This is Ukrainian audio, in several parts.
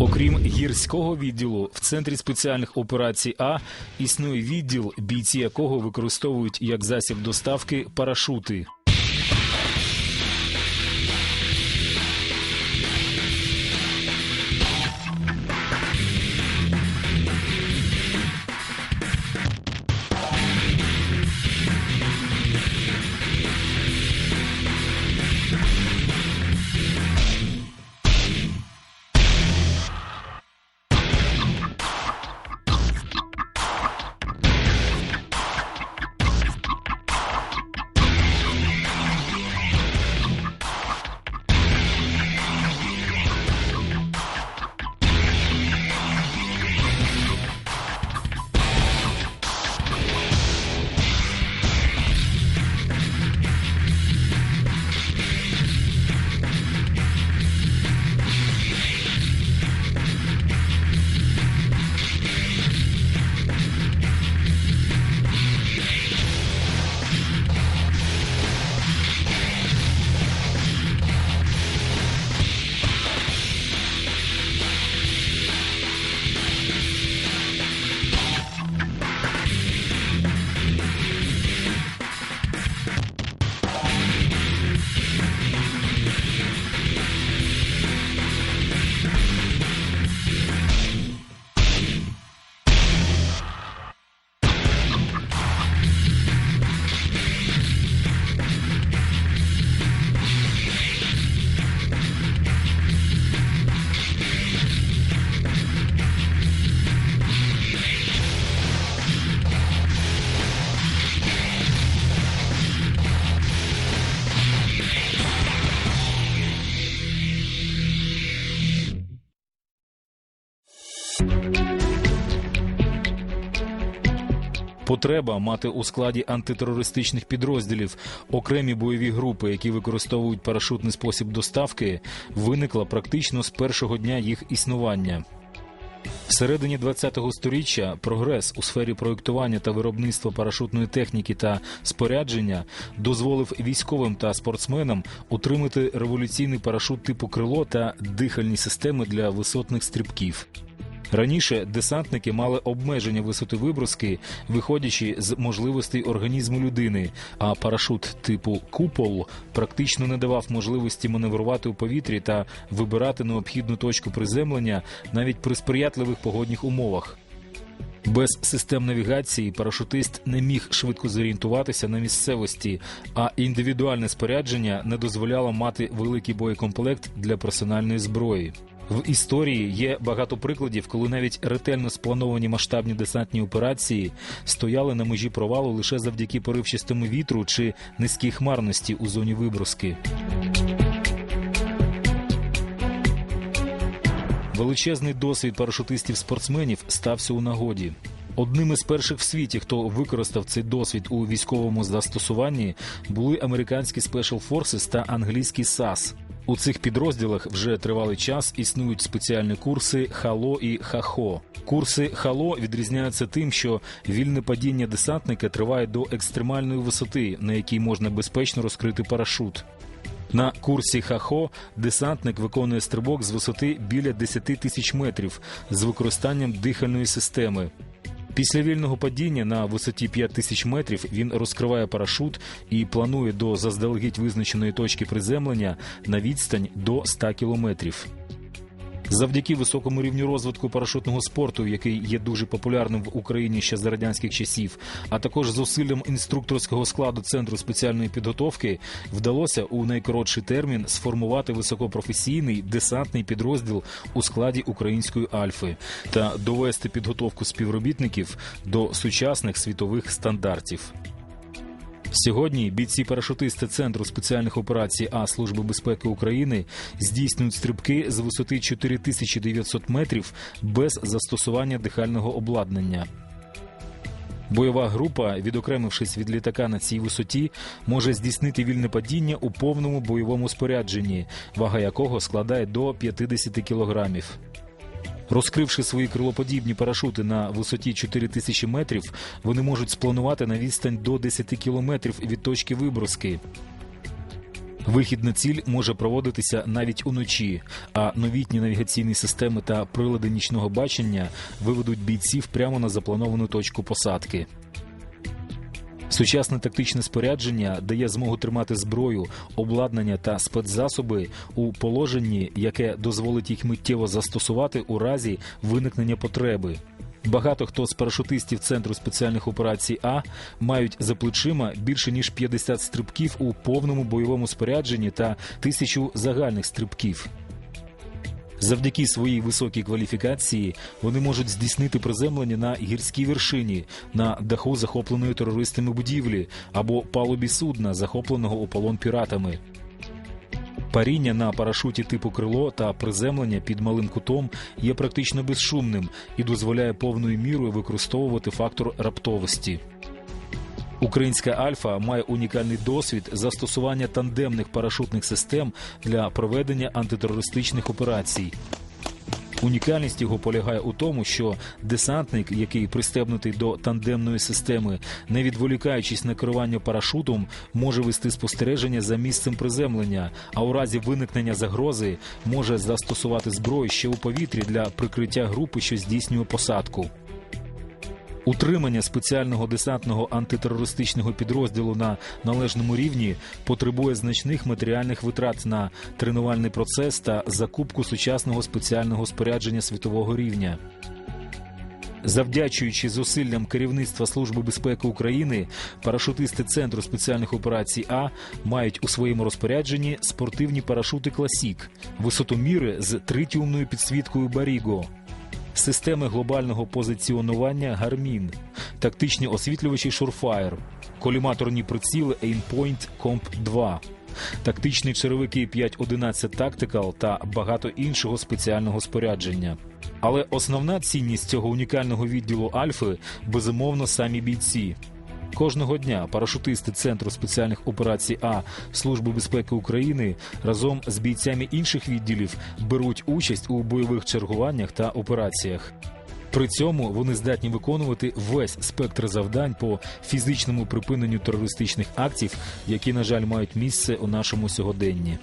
Окрім гірського відділу, в центрі спеціальних операцій А існує відділ, бійці якого використовують як засіб доставки парашути. Потреба мати у складі антитерористичних підрозділів окремі бойові групи, які використовують парашутний спосіб доставки, виникла практично з першого дня їх існування. Всередині ХХ століття прогрес у сфері проєктування та виробництва парашутної техніки та спорядження дозволив військовим та спортсменам отримати революційний парашут типу крило та дихальні системи для висотних стрибків. Раніше десантники мали обмеження висоти виброски, виходячи з можливостей організму людини. А парашут типу купол практично не давав можливості маневрувати у повітрі та вибирати необхідну точку приземлення навіть при сприятливих погодних умовах. Без систем навігації парашутист не міг швидко зорієнтуватися на місцевості, а індивідуальне спорядження не дозволяло мати великий боєкомплект для персональної зброї. В історії є багато прикладів, коли навіть ретельно сплановані масштабні десантні операції стояли на межі провалу лише завдяки поривчастому вітру чи низькій хмарності у зоні виброски. Величезний досвід парашутистів-спортсменів стався у нагоді. Одним із перших в світі, хто використав цей досвід у військовому застосуванні, були американські Special Forces та англійський САС. У цих підрозділах вже тривалий час існують спеціальні курси Хало і Хахо. Курси Хало відрізняються тим, що вільне падіння десантника триває до екстремальної висоти, на якій можна безпечно розкрити парашут. На курсі Хахо десантник виконує стрибок з висоти біля 10 тисяч метрів з використанням дихальної системи. Після вільного падіння на висоті 5 тисяч метрів він розкриває парашут і планує до заздалегідь визначеної точки приземлення на відстань до 100 кілометрів. Завдяки високому рівню розвитку парашутного спорту, який є дуже популярним в Україні ще за радянських часів, а також зусиллям інструкторського складу центру спеціальної підготовки, вдалося у найкоротший термін сформувати високопрофесійний десантний підрозділ у складі української альфи та довести підготовку співробітників до сучасних світових стандартів. Сьогодні бійці парашутисти Центру спеціальних операцій А Служби безпеки України здійснюють стрибки з висоти 4900 метрів без застосування дихального обладнання. Бойова група, відокремившись від літака на цій висоті, може здійснити вільне падіння у повному бойовому спорядженні, вага якого складає до 50 кілограмів. Розкривши свої крилоподібні парашути на висоті 4000 метрів, вони можуть спланувати на відстань до 10 кілометрів від точки виброски. Вихід на ціль може проводитися навіть уночі, а новітні навігаційні системи та прилади нічного бачення виведуть бійців прямо на заплановану точку посадки. Сучасне тактичне спорядження дає змогу тримати зброю, обладнання та спецзасоби у положенні, яке дозволить їх миттєво застосувати у разі виникнення потреби. Багато хто з парашутистів Центру спеціальних операцій А мають за плечима більше ніж 50 стрибків у повному бойовому спорядженні та тисячу загальних стрибків. Завдяки своїй високій кваліфікації вони можуть здійснити приземлення на гірській вершині, на даху захопленої терористами будівлі або палубі судна, захопленого у полон піратами. Паріння на парашуті типу крило та приземлення під малим кутом є практично безшумним і дозволяє повною мірою використовувати фактор раптовості. Українська Альфа має унікальний досвід застосування тандемних парашутних систем для проведення антитерористичних операцій. Унікальність його полягає у тому, що десантник, який пристебнутий до тандемної системи, не відволікаючись на керування парашутом, може вести спостереження за місцем приземлення, а у разі виникнення загрози може застосувати зброю ще у повітрі для прикриття групи, що здійснює посадку. Утримання спеціального десантного антитерористичного підрозділу на належному рівні потребує значних матеріальних витрат на тренувальний процес та закупку сучасного спеціального спорядження світового рівня. Завдячуючи зусиллям керівництва Служби безпеки України, парашутисти Центру спеціальних операцій А мають у своєму розпорядженні спортивні парашути Класік, висотоміри з тритіумною підсвіткою Баріго системи глобального позиціонування Гармін, тактичні освітлювачі Шурфаєр, коліматорні приціли Aimpoint Comp 2, тактичні черевики 511 Tactical та багато іншого спеціального спорядження. Але основна цінність цього унікального відділу Альфи безумовно самі бійці. Кожного дня парашутисти Центру спеціальних операцій А Служби безпеки України разом з бійцями інших відділів беруть участь у бойових чергуваннях та операціях. При цьому вони здатні виконувати весь спектр завдань по фізичному припиненню терористичних актів, які, на жаль, мають місце у нашому сьогоденні.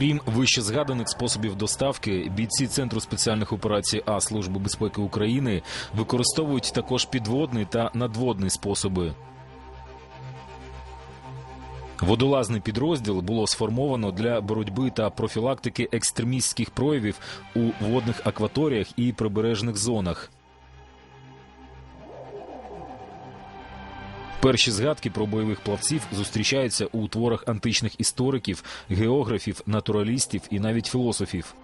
Окрім вище згаданих способів доставки, бійці Центру спеціальних операцій А Служби безпеки України використовують також підводний та надводний способи. Водолазний підрозділ було сформовано для боротьби та профілактики екстремістських проявів у водних акваторіях і прибережних зонах. Перші згадки про бойових плавців зустрічаються у творах античних істориків, географів, натуралістів і навіть філософів.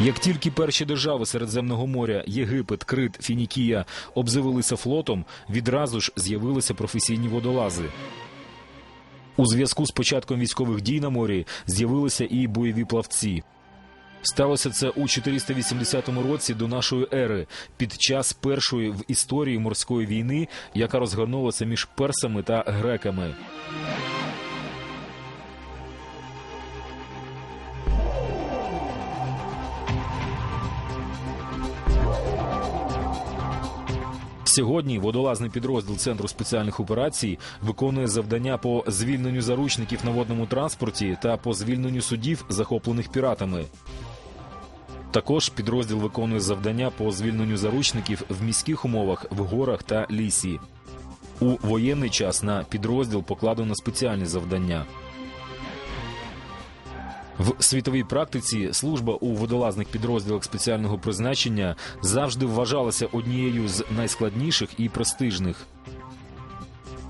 Як тільки перші держави Середземного моря Єгипет, Крит, Фінікія обзавелися флотом, відразу ж з'явилися професійні водолази. У зв'язку з початком військових дій на морі з'явилися і бойові плавці. Сталося це у 480 році до нашої ери, під час першої в історії морської війни, яка розгорнулася між персами та греками. Сьогодні водолазний підрозділ Центру спеціальних операцій виконує завдання по звільненню заручників на водному транспорті та по звільненню судів, захоплених піратами. Також підрозділ виконує завдання по звільненню заручників в міських умовах, в горах та лісі. У воєнний час на підрозділ покладено спеціальні завдання. В світовій практиці служба у водолазних підрозділах спеціального призначення завжди вважалася однією з найскладніших і престижних.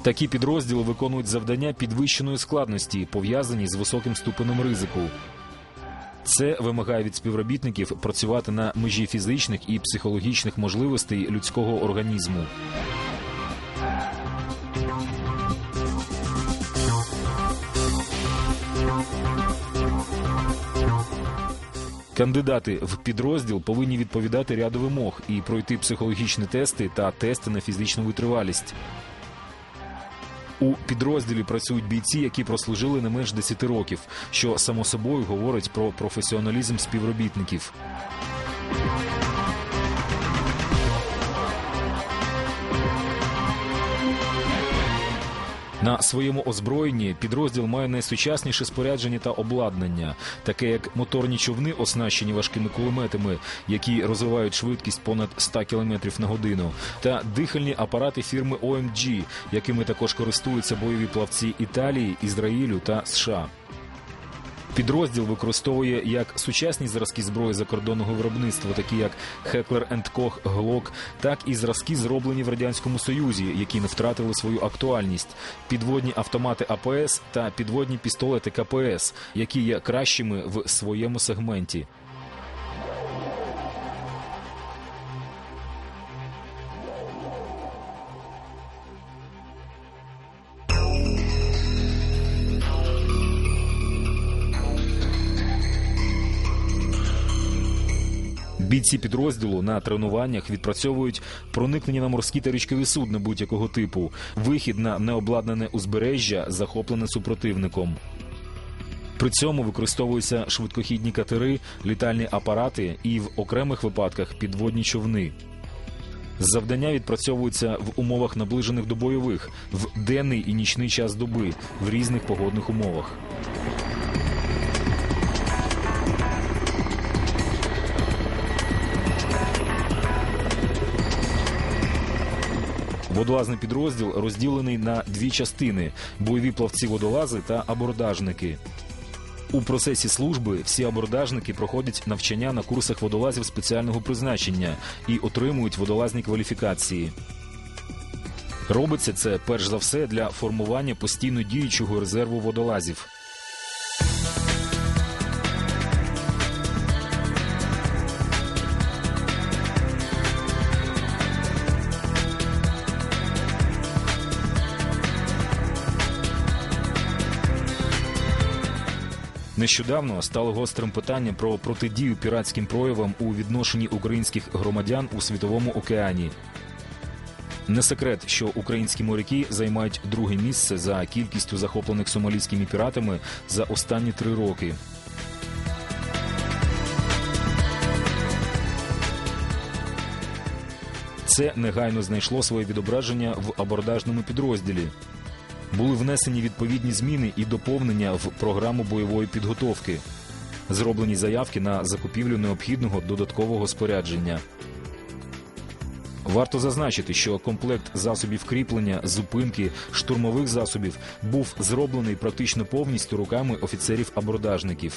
Такі підрозділи виконують завдання підвищеної складності, пов'язані з високим ступенем ризику. Це вимагає від співробітників працювати на межі фізичних і психологічних можливостей людського організму. Кандидати в підрозділ повинні відповідати ряду вимог і пройти психологічні тести та тести на фізичну витривалість. У підрозділі працюють бійці, які прослужили не менш 10 років, що само собою говорить про професіоналізм співробітників. На своєму озброєнні підрозділ має найсучасніше спорядження та обладнання, таке як моторні човни, оснащені важкими кулеметами, які розвивають швидкість понад 100 км на годину, та дихальні апарати фірми OMG, якими також користуються бойові плавці Італії, Ізраїлю та США. Підрозділ використовує як сучасні зразки зброї закордонного виробництва, такі як Heckler Koch Glock, так і зразки, зроблені в радянському союзі, які не втратили свою актуальність, підводні автомати АПС та підводні пістолети КПС, які є кращими в своєму сегменті. Бійці підрозділу на тренуваннях відпрацьовують проникнення на морські та річкові судна будь-якого типу, вихід на необладнане узбережжя, захоплене супротивником. При цьому використовуються швидкохідні катери, літальні апарати і в окремих випадках підводні човни. Завдання відпрацьовуються в умовах наближених до бойових, в денний і нічний час доби, в різних погодних умовах. Водолазний підрозділ розділений на дві частини: бойові плавці-водолази та абордажники. У процесі служби всі абордажники проходять навчання на курсах водолазів спеціального призначення і отримують водолазні кваліфікації. Робиться це перш за все для формування постійно діючого резерву водолазів. Нещодавно стало гострим питання про протидію піратським проявам у відношенні українських громадян у світовому океані. Не секрет, що українські моряки займають друге місце за кількістю захоплених сомалійськими піратами за останні три роки. Це негайно знайшло своє відображення в абордажному підрозділі. Були внесені відповідні зміни і доповнення в програму бойової підготовки, зроблені заявки на закупівлю необхідного додаткового спорядження. Варто зазначити, що комплект засобів кріплення, зупинки, штурмових засобів був зроблений практично повністю руками офіцерів-абордажників.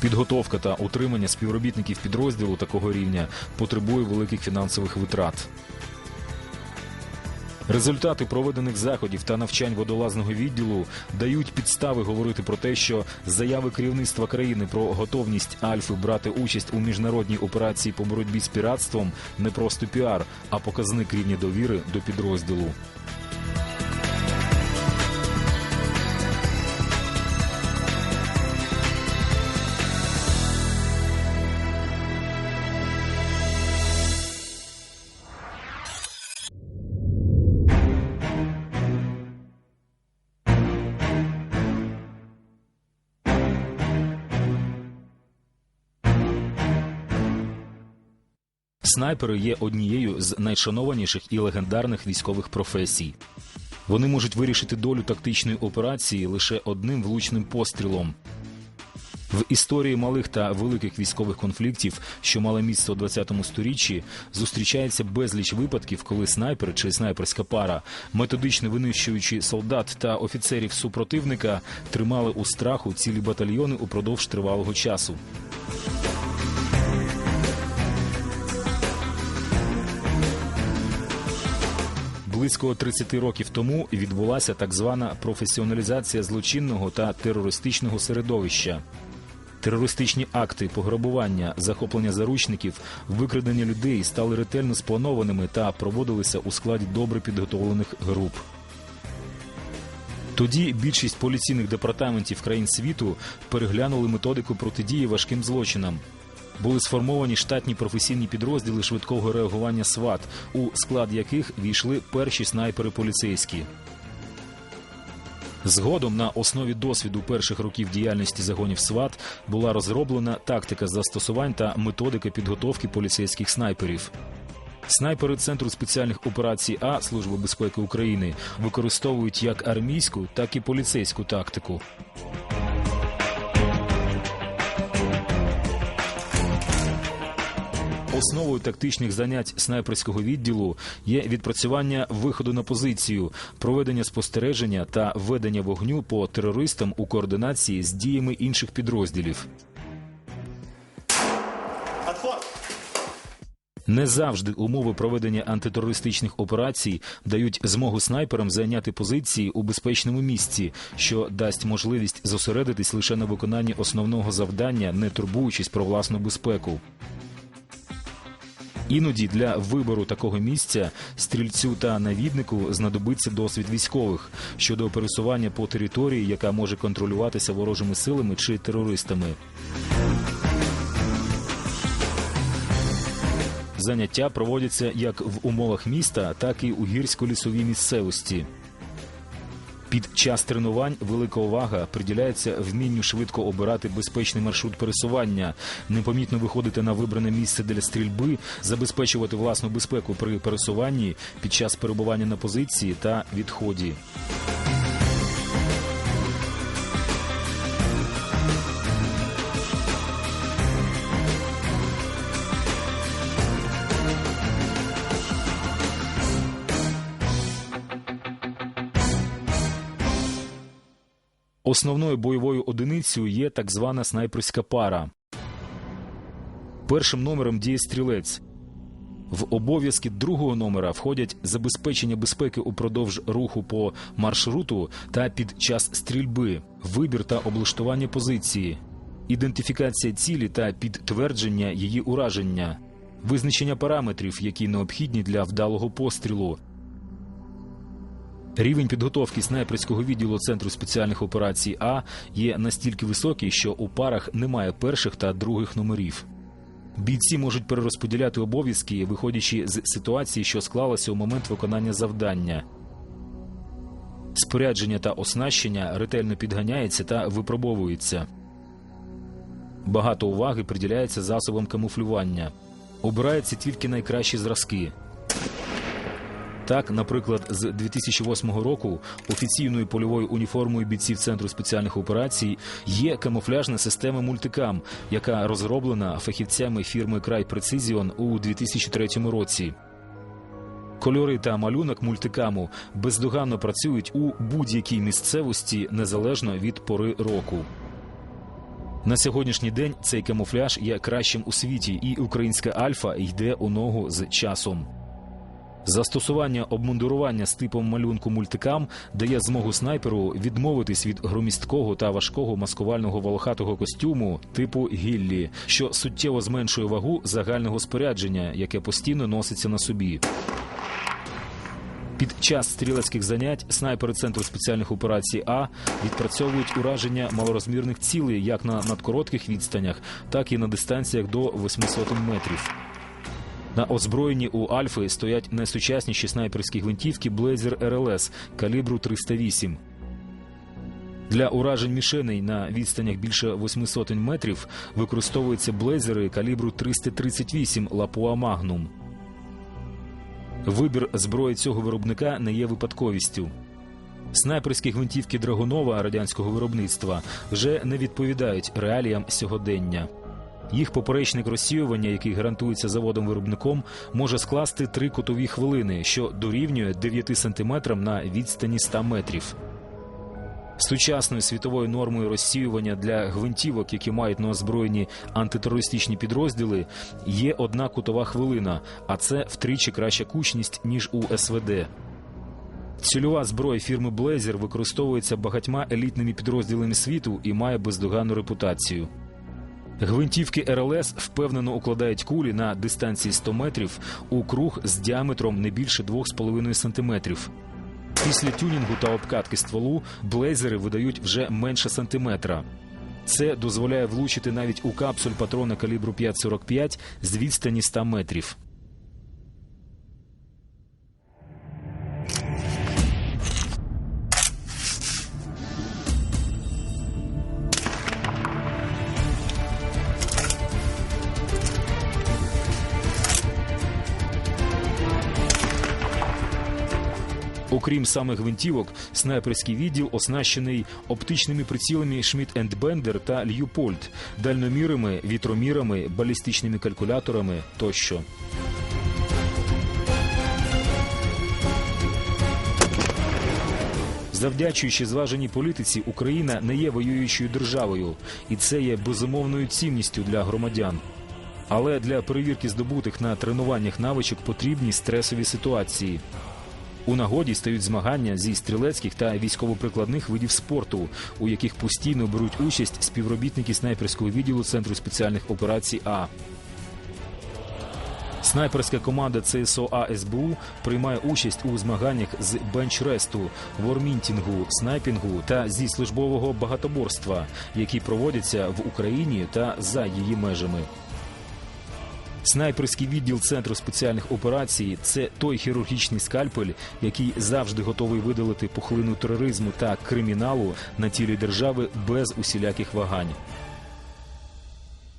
Підготовка та утримання співробітників підрозділу такого рівня потребує великих фінансових витрат. Результати проведених заходів та навчань водолазного відділу дають підстави говорити про те, що заяви керівництва країни про готовність Альфи брати участь у міжнародній операції по боротьбі з піратством не просто піар, а показник рівня довіри до підрозділу. Снайпери є однією з найшанованіших і легендарних військових професій. Вони можуть вирішити долю тактичної операції лише одним влучним пострілом. В історії малих та великих військових конфліктів, що мали місце у 20-му сторіччі, зустрічається безліч випадків, коли снайпер чи снайперська пара, методично винищуючи солдат та офіцерів супротивника, тримали у страху цілі батальйони упродовж тривалого часу. Близько 30 років тому відбулася так звана професіоналізація злочинного та терористичного середовища. Терористичні акти, пограбування, захоплення заручників, викрадення людей стали ретельно спланованими та проводилися у складі добре підготовлених груп. Тоді більшість поліційних департаментів країн світу переглянули методику протидії важким злочинам. Були сформовані штатні професійні підрозділи швидкого реагування СВАТ, у склад яких війшли перші снайпери поліцейські. Згодом на основі досвіду перших років діяльності загонів СВАТ була розроблена тактика застосувань та методика підготовки поліцейських снайперів. Снайпери Центру спеціальних операцій А Служби безпеки України використовують як армійську, так і поліцейську тактику. Основою тактичних занять снайперського відділу є відпрацювання виходу на позицію, проведення спостереження та ведення вогню по терористам у координації з діями інших підрозділів. Не завжди умови проведення антитерористичних операцій дають змогу снайперам зайняти позиції у безпечному місці, що дасть можливість зосередитись лише на виконанні основного завдання, не турбуючись про власну безпеку. Іноді для вибору такого місця стрільцю та навіднику знадобиться досвід військових щодо пересування по території, яка може контролюватися ворожими силами чи терористами. Заняття проводяться як в умовах міста, так і у гірсько-лісовій місцевості. Під час тренувань велика увага приділяється вмінню швидко обирати безпечний маршрут пересування, непомітно виходити на вибране місце для стрільби, забезпечувати власну безпеку при пересуванні під час перебування на позиції та відході. Основною бойовою одиницею є так звана снайперська пара. Першим номером діє стрілець. В обов'язки другого номера входять забезпечення безпеки упродовж руху по маршруту та під час стрільби, вибір та облаштування позиції, ідентифікація цілі та підтвердження її ураження, визначення параметрів, які необхідні для вдалого пострілу. Рівень підготовки снайперського відділу Центру спеціальних операцій А є настільки високий, що у парах немає перших та других номерів. Бійці можуть перерозподіляти обов'язки, виходячи з ситуації, що склалася у момент виконання завдання. Спорядження та оснащення ретельно підганяється та випробовується. Багато уваги приділяється засобам камуфлювання. Обираються тільки найкращі зразки. Так, наприклад, з 2008 року офіційною польовою уніформою бійців Центру спеціальних операцій є камуфляжна система мультикам, яка розроблена фахівцями фірми Край Прецизіон у 2003 році. Кольори та малюнок мультикаму бездоганно працюють у будь-якій місцевості незалежно від пори року. На сьогоднішній день цей камуфляж є кращим у світі, і українська альфа йде у ногу з часом. Застосування обмундирування з типом малюнку мультикам дає змогу снайперу відмовитись від громісткого та важкого маскувального волохатого костюму типу гіллі, що суттєво зменшує вагу загального спорядження, яке постійно носиться на собі. Під час стрілецьких занять снайпери Центру спеціальних операцій А відпрацьовують ураження малорозмірних цілей як на надкоротких відстанях, так і на дистанціях до 800 метрів. На озброєнні у Альфи стоять найсучасніші снайперські гвинтівки Blazer RLS калібру 308. Для уражень мішеней на відстанях більше 800 метрів використовуються блейзери калібру 338 Lapua Magnum. Вибір зброї цього виробника не є випадковістю. Снайперські гвинтівки Драгунова радянського виробництва вже не відповідають реаліям сьогодення. Їх поперечник розсіювання, який гарантується заводом-виробником, може скласти три кутові хвилини, що дорівнює 9 сантиметрам на відстані 100 метрів. Сучасною світовою нормою розсіювання для гвинтівок, які мають на озброєнні антитерористичні підрозділи, є одна кутова хвилина, а це втричі краща кучність ніж у СВД. Цільова зброя фірми Blazer використовується багатьма елітними підрозділами світу і має бездоганну репутацію. Гвинтівки РЛС впевнено укладають кулі на дистанції 100 метрів у круг з діаметром не більше 2,5 см. Після тюнінгу та обкатки стволу блейзери видають вже менше сантиметра. Це дозволяє влучити навіть у капсуль патрона калібру 5,45 з відстані 100 метрів. Окрім самих гвинтівок, снайперський відділ оснащений оптичними прицілами Schmidt Bender та Льюпольт, дальномірами, вітромірами, балістичними калькуляторами тощо. Завдячуючи зваженій політиці, Україна не є воюючою державою, і це є безумовною цінністю для громадян. Але для перевірки здобутих на тренуваннях навичок потрібні стресові ситуації. У нагоді стають змагання зі стрілецьких та військово-прикладних видів спорту, у яких постійно беруть участь співробітники снайперського відділу Центру спеціальних операцій А. Снайперська команда ЦСОА СБУ приймає участь у змаганнях з бенчресту, вормінтінгу, снайпінгу та зі службового багатоборства, які проводяться в Україні та за її межами. Снайперський відділ Центру спеціальних операцій це той хірургічний скальпель, який завжди готовий видалити пухлину тероризму та криміналу на тілі держави без усіляких вагань.